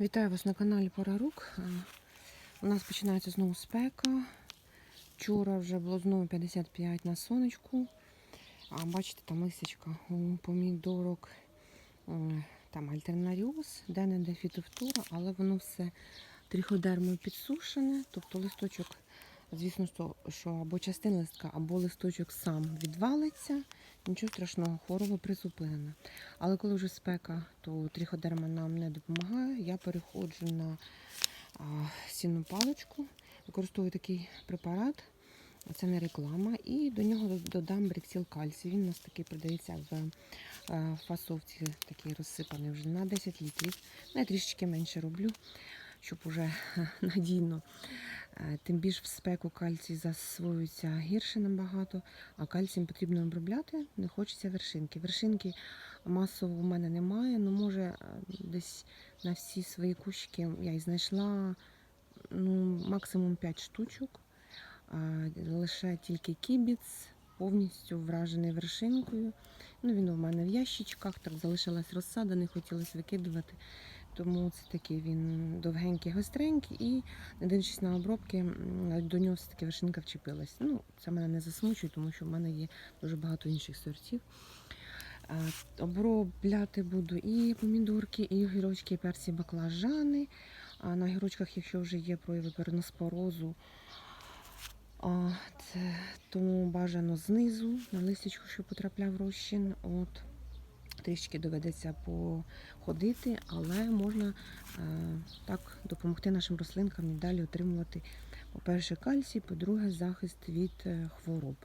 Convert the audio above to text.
Вітаю вас на каналі Пора Рук. Е, У нас починається знову спека. Вчора вже було знову 55 на сонечку. А бачите, там лисичка у помідорок. е, Там альтернаріоз, де-не-де фітофтура, але воно все триходермою підсушене. Тобто листочок, звісно, що- або частина листка, або листочок сам відвалиться. Нічого страшного, хвороба призупинена. Але коли вже спека, то триходерма нам не допомагає. Я переходжу на сінну паличку, використовую такий препарат. Це не реклама. І до нього додам бриксіл кальцій. Він у нас такий продається в е, фасовці, такий розсипаний вже на 10 літрів. Я трішечки менше роблю, щоб уже надійно. Е, Тим більш в спеку кальцій засвоюється гірше набагато, а кальцієм потрібно обробляти, не хочеться вершинки. Вершинки масово в мене немає, ну може е, десь на всі свої кущики я і знайшла ну, максимум 5 штучок. Лише тільки кібіц, повністю вражений вершинкою. Ну, він у мене в ящичках, так залишилась розсада, не хотілося викидувати. Тому це такий він довгенький, гостренький, і не дивлячись на обробки, до нього все-таки вершинка вчепилась. Ну, це мене не засмучує, тому що в мене є дуже багато інших сортів. Обробляти буду і помідорки, і огірочки, і перці, баклажани. А на огірочках, якщо вже є прояви перноспорозу, а, тому бажано знизу на листячку, щоб потрапляв розчин. От, трішки доведеться походити, але можна е, так допомогти нашим рослинкам і далі отримувати, по-перше, кальцій, по-друге, захист від е, хвороб.